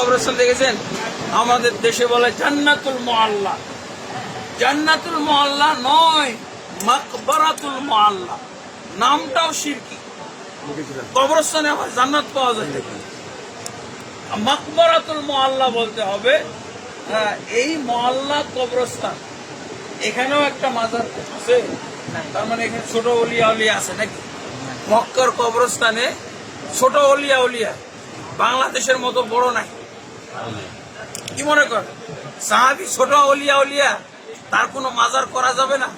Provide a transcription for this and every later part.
কবরস্থান দেখেছেন? আমাদের দেশে বলে জান্নাতুল মোয়াল্লা জান্নাতুল মোয়াল্লা নয় মাকবারাতুল মোয়াল্লা নামটাও শিরকি কবরস্থানে আবার জান্নাত পাওয়া যায়? মাকবারাতুল মোয়াল্লা বলতে হবে হ্যাঁ, এই মহল্লা কবরস্থান। এখানেও একটা মাজার আছে তার মানে এখানে ছোট অলিয়া উলিয়া আছে নাকি? মক্কার কবরস্থানে ছোট অলিয়া উলিয়া বাংলাদেশের মতো বড় নাই। কি মনে কর? সাহাবি ছোট অলিয়া উলিয়া তার কোনো মাজার করা যাবে না।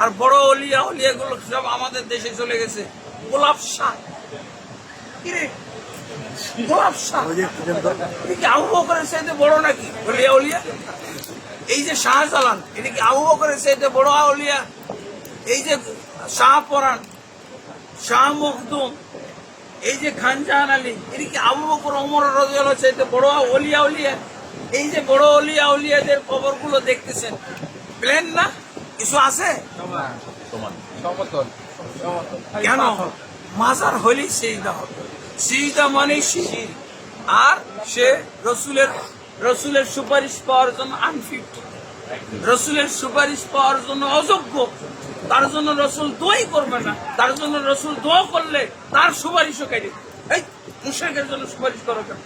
আর বড় অলিয়া উলিয়া গুলো সব আমাদের দেশে চলে গেছে। গোলাপ শাহ কিরে। গোলাপ শাহ আবু বকরের চাইতে বড় নাকি অলিয়া উলিয়া এই যে শাহজালান এটা কি আবু বকরের চাইতে বড় আউলিয়া এই যে শাহ পরাণ শাহ মখদুম এই যে খান জাহান আলী এটা কি আবু বকর ওমর রাদিয়াল্লাহু চাইতে বড় অলিয়া উলিয়া এই যে বড় অলিয়া উলিয়াদের কবরগুলো দেখতেছেন। প্লেন না? কিছু আছে? কেন? মাজার হলেই সেইদা হবে। সেইদা মানে শির আর সে রসুলের রসুলের সুপারিশ পাওয়ার জন্য আনফিট রসুলের সুপারিশ পাওয়ার জন্য অযোগ্য। তার জন্য রসুল দোয়াই করবে না। তার জন্য রসুল দোয়া করলে তার সুপারিশও কেটে এই মুশাকের জন্য সুপারিশ করো কেন?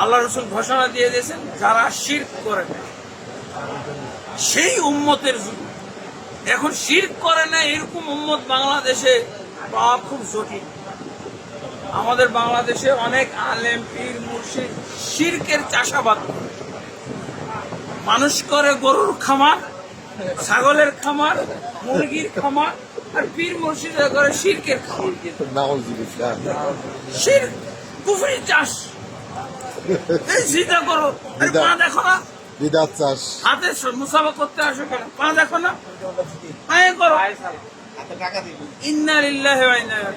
আল্লাহ রসুল ঘোষণা দিয়ে দিয়েছেন, যারা শির করে না, সেই উম্মতের যুগ এখন শির করে না, এরকম উম্মত বাংলাদেশে পাওয়া খুব জটিল। আমাদের বাংলাদেশে অনেক আলেম, পীর, মুর্শিদ শিরকের চাষাবাদ মানুষ করে গরুর খামার ছাগলের খামার মুরগির খামার আর পীর মুর্শিদরা করে শিরকের খামার। শির কুফরি চাষ। এই চিন্তা করো। পা দেখো না। বিদাত চাষ। হাতে মুসাফা করতে আসো কেন? পা দেখো না। পায়ে করো।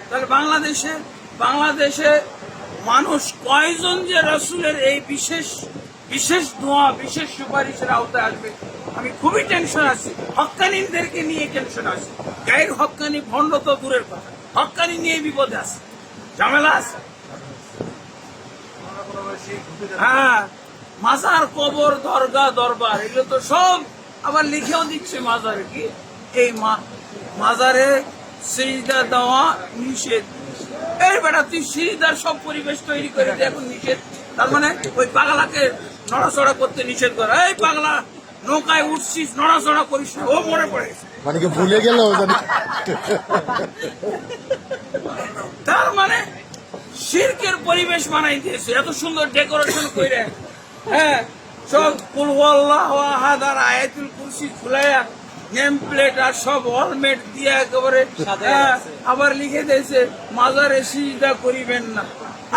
তাহলে বাংলাদেশে বাংলাদেশে মানুষ কয়জন যে রসুলের এই বিশেষ বিশেষ ধোঁয়া বিশেষ সুপারিশের আওতায় আসবে? আমি খুবই টেনশন আছি। হক্কানিনদেরকে নিয়ে টেনশন আছি। গায়ের হকানি ভণ্ড তো দূরের কথা। হক্কানি নিয়ে বিপদে আছে। ঝামেলা আছে। হ্যাঁ মাজার কবর দরগা দরবার, এগুলো তো সব আবার লিখেও দিচ্ছে মাজারে কি? এই মাজারে সিজদা দেওয়া নিষেধ। এই বেটা, তুই সিজদার সব পরিবেশ তৈরি করে এখন নিষেধ। তার মানে ওই পাগলাকে নড়াচড়া করতে নিষেধ করা। এই পাগলা নৌকায় উঠছিস নড়াচড়া করিস ও মনে পড়ে মানে কি ভুলে গেল তার মানে শিরকের পরিবেশ বানাই দিয়েছে এত সুন্দর ডেকোরেশন করে হ্যাঁ সব কুলওয়াল্লাহ আহাদ আয়াতুল কুরসি খুলাইয়া নেম প্লেট আর সব অলমেট দিয়ে একেবারে হ্যাঁ, আবার লিখে দিয়েছে মাজারে সিজদা করিবেন না।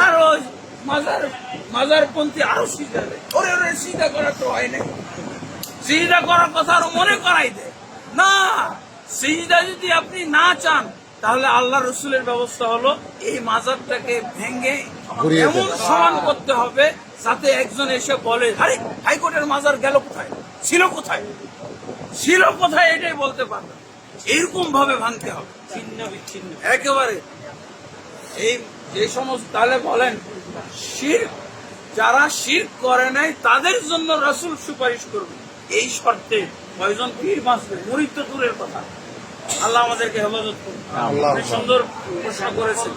আর ওই মাজার মাজারপন্থী আরও সিজদা ওরে ওরে সিজদা করা তো হয় না সিজদা করার কথা আরও মনে করাই দেয় না সিজদা যদি আপনি না চান তাহলে আল্লাহ রসুলের ব্যবস্থা হলো এই মাজারটাকে ভেঙে। এমন সমান করতে হবে যাতে একজন এসে বলে আরে হাইকোর্টের মাজার গেল কোথায়? ছিল কোথায়? ছিল কোথায় এটাই বলতে পারবে। এরকম ভাবে ভাঙতে হবে। ছিন্ন বিচ্ছিন্ন। একেবারে। এই যে সমস্ত তাহলে বলেন শির যারা শির করে নাই তাদের জন্য রসুল সুপারিশ করবে। এই শর্তে কয়জন পীর বাঁচবে? মরিত দূরের কথা। আল্লাহ আমাদেরকে হেফাজত করুন। সুন্দর প্রশ্ন করেছেন।